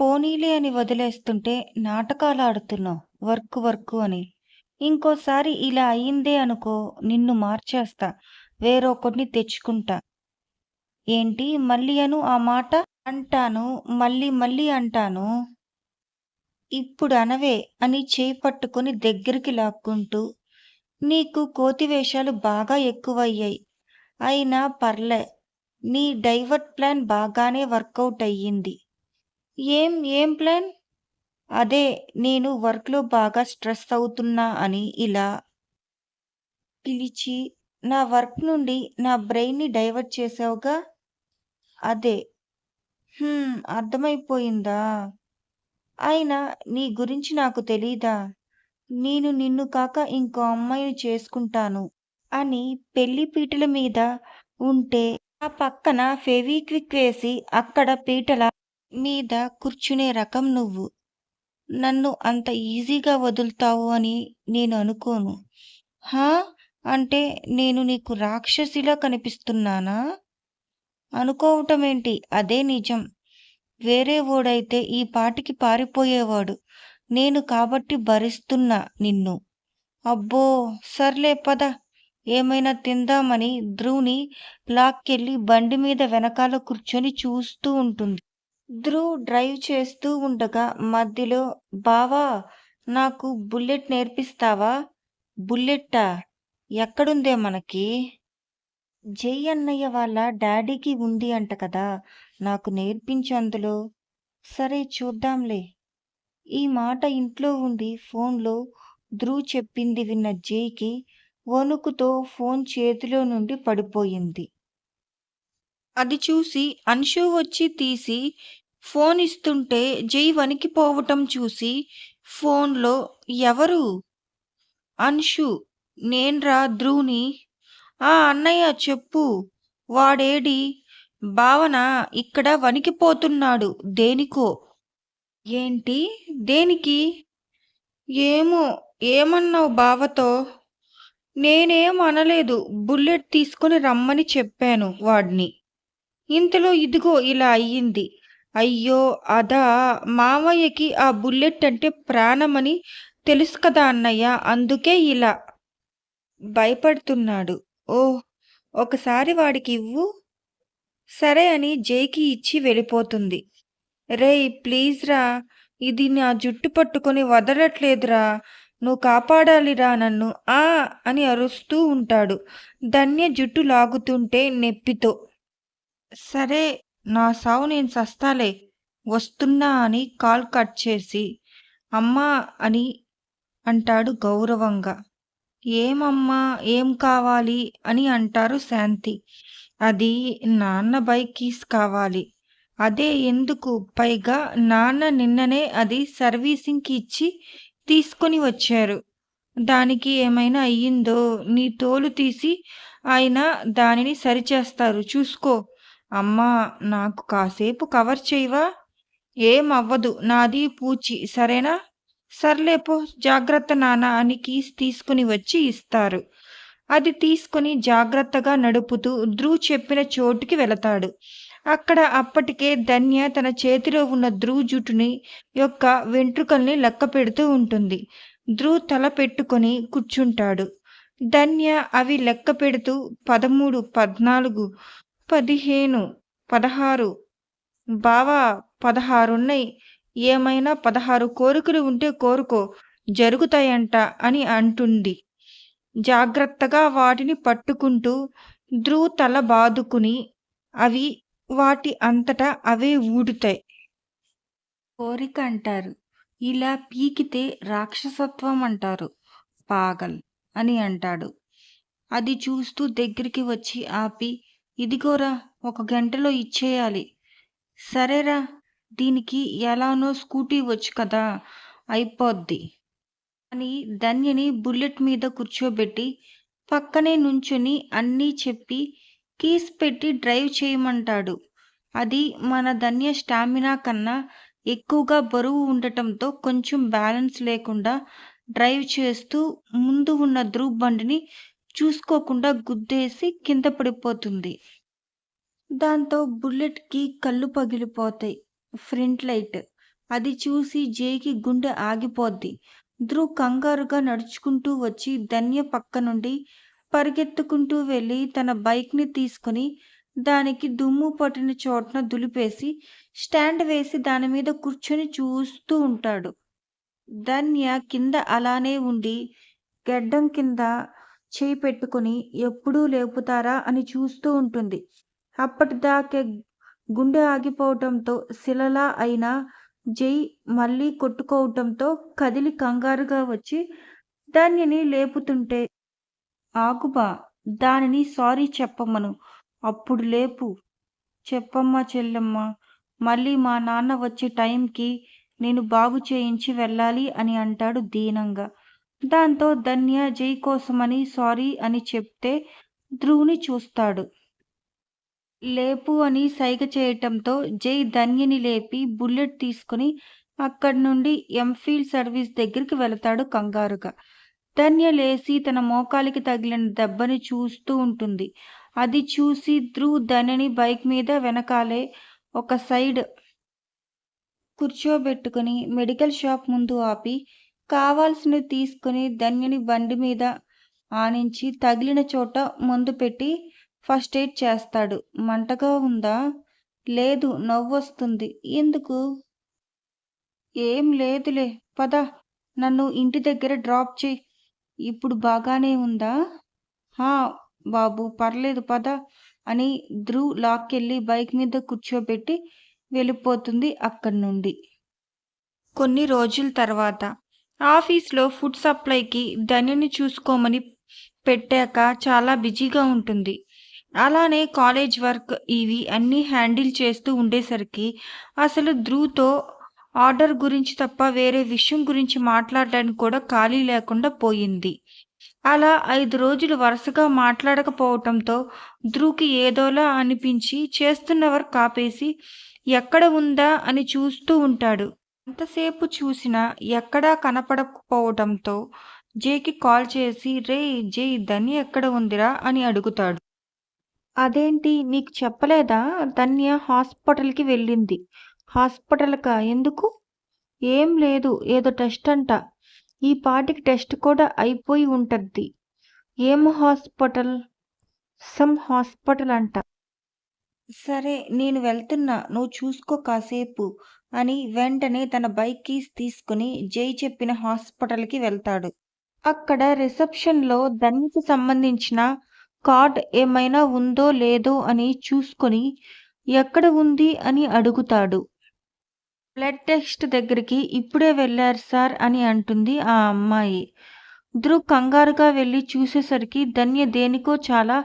పోనీలే అని వదిలేస్తుంటే నాటకాలు ఆడుతున్నావు వర్క్ వర్క్ అని. ఇంకోసారి ఇలా అయిందే అనుకో నిన్ను మార్చేస్తా. వేరొకడిని తెచ్చుకుంటా. ఏంటి మళ్ళీ అను ఆ మాట? అంటాను. మళ్ళీ మళ్ళీ అంటాను. ఇప్పుడు అనవే అని చేయి పట్టుకొని దగ్గరికి లాక్కుంటూ నీకు కోతి వేషాలు బాగా ఎక్కువయ్యాయి. అయినా పర్లే. నీ డైవర్ట్ ప్లాన్ బాగానే వర్కౌట్ అయ్యింది. ఏం ఏం ప్లాన్? అదే నేను వర్క్‌లో బాగా స్ట్రెస్ అవుతున్నా అని ఇలా పిలిచి నా వర్క్ నుండి నా బ్రెయిన్‌ని డైవర్ట్ చేశావుగా? అదే. అర్థమైపోయిందా? అయినా నీ గురించి నాకు తెలీదా? నేను నిన్ను కాక ఇంకో అమ్మాయిని చేసుకుంటాను అని పెళ్ళి పీటల మీద ఉంటే ఆ పక్కన ఫెవిక్విక్ వేసి అక్కడ పీటల మీద కూర్చునే రకం నువ్వు. నన్ను అంత ఈజీగా వదులుతావు అని నేను అనుకోను. హా! అంటే నేను నీకు రాక్షసిలా కనిపిస్తున్నానా? అనుకోవటమేంటి అదే నిజం. వేరే ఓడైతే ఈ పాటికి పారిపోయేవాడు. నేను కాబట్టి భరిస్తున్నా నిన్ను. అబ్బో! సర్లే పద. ఏమైనా తిందామని ధ్రువుని లాక్కెళ్ళి బండి మీద వెనకాల కూర్చొని చూస్తూ ఉంటుంది. ధ్రువ్ డ్రైవ్ చేస్తూ ఉండగా మధ్యలో బావా! నాకు బుల్లెట్ నేర్పిస్తావా? బుల్లెట్టా? ఎక్కడుందే మనకి? జై అన్నయ్య వాళ్ళ డాడీకి ఉంది అంట కదా! నాకు నేర్పించు అందులో. సరే చూద్దాంలే. ఈ మాట ఇంట్లో ఉండి ఫోన్‌లో ధ్రువ్ చెప్పింది విన్న జైకి వణుకుతో ఫోన్ చేతిలో నుండి పడిపోయింది. అది చూసి అన్షు వచ్చి తీసి ఫోన్ ఇస్తుంటే జై వణికిపోవటం చూసి ఫోన్‌లో ఎవరు? అన్షు. నేన్రా ధ్రువుని ఆ! అన్నయ్య చెప్పు. వాడేడి భావన ఇక్కడ వణికిపోతున్నాడు దేనికో. ఏంటి? దేనికి? ఏమో ఏమన్నావు బావతో? నేనేం అనలేదు. బుల్లెట్ తీసుకొని రమ్మని చెప్పాను వాడిని ఇంతలో ఇదిగో ఇలా అయ్యింది. అయ్యో! అదా! మామయ్యకి ఆ బుల్లెట్ అంటే ప్రాణమని తెలుసు కదా అన్నయ్య. అందుకే ఇలా భయపడుతున్నాడు. ఓ ఒకసారి వాడికి ఇవ్వు. సరే అని జైకి ఇచ్చి వెళ్ళిపోతుంది. రేయ్ ప్లీజ్‌రా ఇది నా జుట్టు పట్టుకొని వదలట్లేదురా. నువ్వు కాపాడాలిరా నన్ను. ఆ! అని అరుస్తూ ఉంటాడు. ధన్య జుట్టు లాగుతుంటే నెప్పితో. సరే నా సావు నేను సస్తాలే. వస్తున్నా అని కాల్ కట్ చేసి అమ్మా అని అంటాడు గౌరవంగా. ఏమమ్మా? ఏం కావాలి? అని అంటారు శాంతి. అది నాన్న బైక్ కీస్ కావాలి. అదే ఎందుకు? పైగా నాన్న నిన్ననే అది సర్వీసింగ్‌కి ఇచ్చి తీసుకొని వచ్చారు. దానికి ఏమైనా అయ్యిందో నీ తోలు తీసి ఆయన దానిని సరిచేస్తారు చూసుకో. అమ్మా! నాకు కాసేపు కవర్ చేయవా ఏం అవ్వదు. నాది పూచి సరేనా? సర్లేపో జాగ్రత్త నాన్న అని కీస్ తీసుకుని వచ్చి ఇస్తారు. అది తీసుకొని జాగ్రత్తగా నడుపుతూ ధ్రువ్ చెప్పిన చోటుకి వెళతాడు. అక్కడ అప్పటికే ధన్య తన చేతిలో ఉన్న ధ్రువ్ జుట్టుని యొక్క వెంట్రుకల్ని లెక్కపెడుతూ ఉంటుంది. ధ్రువ్ తల పెట్టుకొని కూర్చుంటాడు. ధన్య అవి లెక్క పెడుతూ పదమూడు, పద్నాలుగు, పదిహేను, పదహారు బావా పదహారున్నాయి ఏమైనా పదహారు కోరికలు ఉంటే కోరుకో జరుగుతాయంట అని అంటుంది. జాగ్రత్తగా వాటిని పట్టుకుంటూ ధ్రువ్ తల బాదుకుని అవి వాటి అంతటా అవే ఊడుతాయి. కోరిక అంటారు. ఇలా పీకితే రాక్షసత్వం అంటారు. పాగల్ అని అంటాడు. అది చూస్తూ దగ్గరికి వచ్చి ఆపి ఇదిగోరా ఒక గంటలో ఇచ్చేయాలి. సరేరా దీనికి ఎలానో స్కూటీ వచ్చు కదా అయిపోద్ది. అని ధన్యని బుల్లెట్ మీద కూర్చోబెట్టి పక్కనే నుంచుని అన్నీ చెప్పి కీస్ పెట్టి డ్రైవ్ చేయమంటాడు. అది మన ధన్య స్టామినా కన్నా ఎక్కువగా బరువు ఉండటంతో కొంచెం బ్యాలెన్స్ లేకుండా డ్రైవ్ చేస్తూ ముందు ఉన్న ధ్రువ్ బండిని చూసుకోకుండా గుద్దేసి కింద పడిపోతుంది. దాంతో బుల్లెట్‌కి కళ్ళు పగిలిపోతాయి. ఫ్రంట్ లైట్ అది చూసి జేకి గుండె ఆగిపోద్ది ధ్రువ్ కంగారుగా నడుచుకుంటూ వచ్చి ధన్య పక్క నుండి పరిగెత్తుకుంటూ వెళ్ళి తన బైక్ని తీసుకుని దానికి దుమ్ము పట్టిన చోటన దులిపేసి స్టాండ్ వేసి దాని మీద కూర్చొని చూస్తూ ఉంటాడు ధన్య కింద అలానే ఉండి గడ్డం కింద చేయి పెట్టుకుని ఎప్పుడూ లేపుతారా అని చూస్తూ ఉంటుంది. అప్పటిదాకే గుండె ఆగిపోవటంతో శిలలా అయిన జై మళ్ళీ కొట్టుకోవటంతో కదిలి కంగారుగా వచ్చి దానిని లేపుతుంటే ఆగుబా దానిని సారీ చెప్పమ్మను అప్పుడు లేపు. చెప్పమ్మా చెల్లెమ్మ మళ్ళీ మా నాన్న వచ్చే టైంకి నేను బాగు చేయించి వెళ్ళాలి అని అంటాడు దీనంగా. దాంతో ధన్య జై కోసమని సారీ అని చెప్తే ధ్రువుని చూస్తాడు. లేపు అని సైగ చేయటంతో జై ధన్యని లేపి బుల్లెట్ తీసుకుని అక్కడి నుండి ఎంఫీల్డ్ సర్వీస్ దగ్గరికి వెళతాడు కంగారుగా. ధన్య లేచి తన మోకాలికి తగిలిన దెబ్బని చూస్తూ ఉంటుంది. అది చూసి ధ్రువ్ ధన్యని బైక్ మీద వెనకాలే ఒక సైడ్ కూర్చోబెట్టుకుని మెడికల్ షాప్ ముందు ఆపి కావాల్సినవి తీసుకుని ధన్యని బండి మీద ఆనించి తగిలిన చోట మందు పెట్టి ఫస్ట్ ఎయిడ్ చేస్తాడు. మంటగా ఉందా? లేదు నవ్వొస్తుంది. ఎందుకు? ఏం లేదులే పద. నన్ను ఇంటి దగ్గర డ్రాప్ చేయి. ఇప్పుడు బాగానే ఉందా? హా బాబు పర్లేదు పద అని ధ్రువ్ లాక్కెళ్ళి బైక్ మీద కూర్చోబెట్టి వెళ్ళిపోతుంది అక్కడి నుండి. కొన్ని రోజుల తర్వాత ఆఫీస్లో ఫుడ్ సప్లైకి ధనిని చూసుకోమని పెట్టాక చాలా బిజీగా ఉంటుంది. అలానే కాలేజ్ వర్క్ ఇవి అన్నీ హ్యాండిల్ చేస్తూ ఉండేసరికి అసలు ధ్రువ్తో ఆర్డర్ గురించి తప్ప వేరే విషయం గురించి మాట్లాడడానికి కూడా ఖాళీ లేకుండా పోయింది. అలా ఐదు రోజులు వరుసగా మాట్లాడకపోవటంతో ధ్రువ్కి ఏదోలా అనిపించి చేస్తున్న వర్క్ ఆపేసి ఎక్కడ ఉందా? అని చూస్తూ ఉంటాడు. ఎంతసేపు చూసినా ఎక్కడా కనపడకపోవటంతో జేకి కాల్ చేసి రే జే ధన్య ఎక్కడ ఉందిరా? అని అడుగుతాడు. అదేంటి నీకు చెప్పలేదా? ధన్య హాస్పిటల్కి వెళ్ళింది. హాస్పిటల్కా? ఎందుకు? ఏం లేదు ఏదో టెస్ట్ అంట. ఈ పాటికి టెస్ట్ కూడా అయిపోయి ఉంటుంది ఏం హాస్పిటల్? సమ్ హాస్పిటల్ అంట. సరే నేను వెళ్తున్నా. నువ్వు చూసుకో కాసేపు అని వెంటనే తన బైక్ కీస్ తీసుకుని జై చెప్పిన హాస్పిటల్కి వెళ్తాడు. అక్కడ రిసెప్షన్లో ధన్యకి సంబంధించిన కార్డ్ ఏమైనా ఉందో లేదో అని చూసుకొని ఎక్కడ ఉంది అని అడుగుతాడు. బ్లడ్ టెస్ట్ దగ్గరికి ఇప్పుడే వెళ్ళారు సార్ అని అంటుంది ఆ అమ్మాయి. ధ్రువ్ కంగారుగా వెళ్ళి చూసేసరికి ధన్య దేనికో చాలా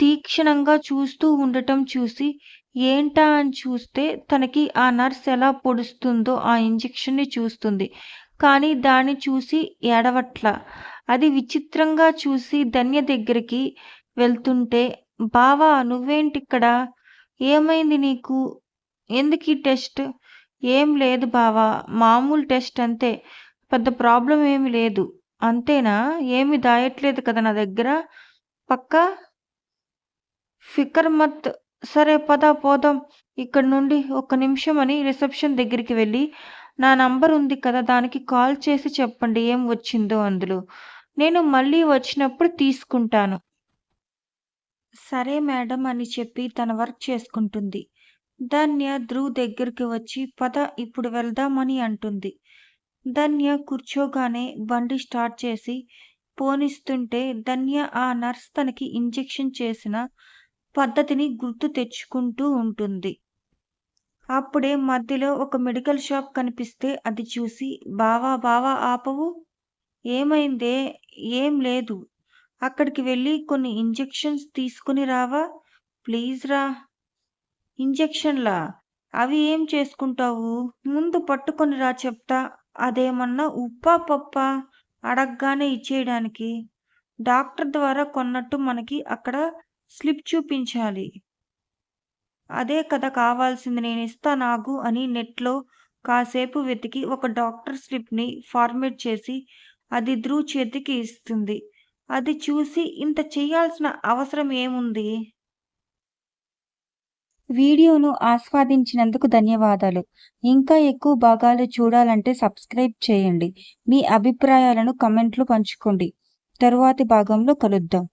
తీక్షణంగా చూస్తూ ఉండటం చూసి ఏంటా? అని చూస్తే తనకి ఆ నర్స్ ఎలా పొడుస్తుందో ఆ ఇంజెక్షన్ని చూస్తుంది. కానీ దాన్ని చూసి ఏడవట్ల. అది విచిత్రంగా చూసి ధన్య దగ్గరికి వెళ్తుంటే బావా నువ్వేంటిక్కడ? ఏమైంది నీకు? ఎందుకు ఈ టెస్ట్? ఏం లేదు బావా మామూలు టెస్ట్ అంతే. పెద్ద ప్రాబ్లం ఏమి లేదు. అంతేనా? ఏమి దాయట్లేదు కదా నా దగ్గర? పక్కా? ఫికర్ మత్ సరే పద పోదాం. ఇక్కడ నుండి ఒక నిమిషం అని రిసెప్షన్ దగ్గరికి వెళ్ళి నా నంబర్ ఉంది కదా దానికి కాల్ చేసి చెప్పండి ఏం వచ్చిందో అందులో. నేను మళ్ళీ వచ్చినప్పుడు తీసుకుంటాను. సరే మేడం అని చెప్పి తన వర్క్ చేసుకుంటుంది. ధన్య ధ్రువ్ దగ్గరికి వచ్చి పద ఇప్పుడు వెళ్దామని అంటుంది. ధన్య కూర్చోగానే బండి స్టార్ట్ చేసి పోనిస్తుంటే ధన్య ఆ నర్స్ తనకి ఇంజెక్షన్ చేసిన పద్ధతిని గుర్తు తెచ్చుకుంటూ ఉంటుంది. అప్పుడే మధ్యలో ఒక మెడికల్ షాప్ కనిపిస్తే అది చూసి బావా బావా ఆపవు. ఏమైందే? ఏం లేదు. అక్కడికి వెళ్ళి కొన్ని ఇంజెక్షన్స్ తీసుకుని రావా? ప్లీజ్ రా. ఇంజెక్షన్లా? అవి ఏం చేసుకుంటావు? ముందు పట్టుకొని రా చెప్తా. అదేమన్నా ఉప్పా పప్పా? అడగగానే ఇచ్చేయడానికి. డాక్టర్ ద్వారా కొన్నట్టు మనకి అక్కడ స్లిప్ చూపించాలి అదే కథ కావాల్సింది నేను ఇస్తా నాకు అని నెట్లో కాసేపు వెతికి ఒక డాక్టర్ స్లిప్ని ఫార్మేట్ చేసి అది ధ్రువ్ చేతికి ఇస్తుంది అది చూసి ఇంత చేయాల్సిన అవసరం ఏముంది వీడియోను ఆస్వాదించినందుకు ధన్యవాదాలు. ఇంకా ఎక్కువ భాగాలు చూడాలంటే సబ్స్క్రైబ్ చేయండి. మీ అభిప్రాయాలను కమెంట్లు పంచుకోండి. తరువాతి భాగంలో కలుద్దాం.